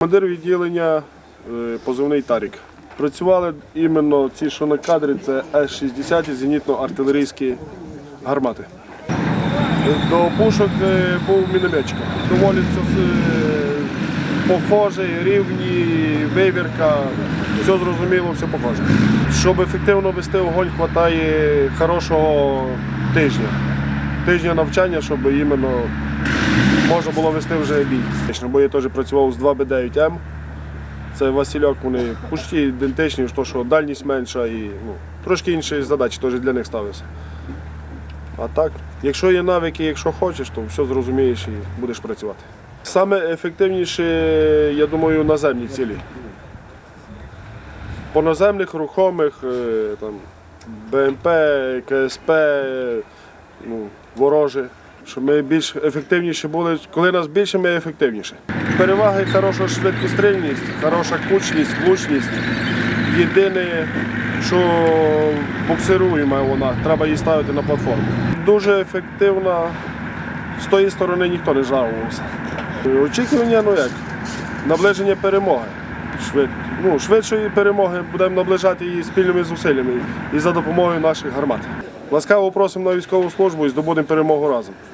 Командир відділення е, позивний Тарік. Працювали іменно ці, що на кадрі, це С-60 зенітно-артилерійські гармати. До пушок е, був мінометчик. Доволі все похоже, рівні, вивірка, все зрозуміло, все похоже. Щоб ефективно вести огонь, вистачає хорошого тижня. Тижня навчання, щоб іменно можна було вести вже бій. Бо я теж працював з 2Б9М. Це Васильок, вони почти ідентичні, то, що дальність менша і ну, трошки інші задачі теж для них ставилися. А так, якщо є навики, якщо хочеш, то все зрозумієш і будеш працювати. Саме ефективніше, я думаю, наземні цілі. По наземних, рухомих, е, там, БМП, КСП, ну, ворожі. Щоб ми більш ефективніші були. Коли нас більше, ми ефективніші. Переваги хороша швидкострільність, хороша кучність, влучність. Єдине, що буксируємо вона, треба її ставити на платформу. Дуже ефективна. З тої сторони ніхто не жалувався. Очікування, ну як, наближення перемоги. Швид, ну, швидшої перемоги будемо наближати її спільними зусиллями і за допомогою наших гармат. Ласкаво просимо на військову службу і здобудемо перемогу разом.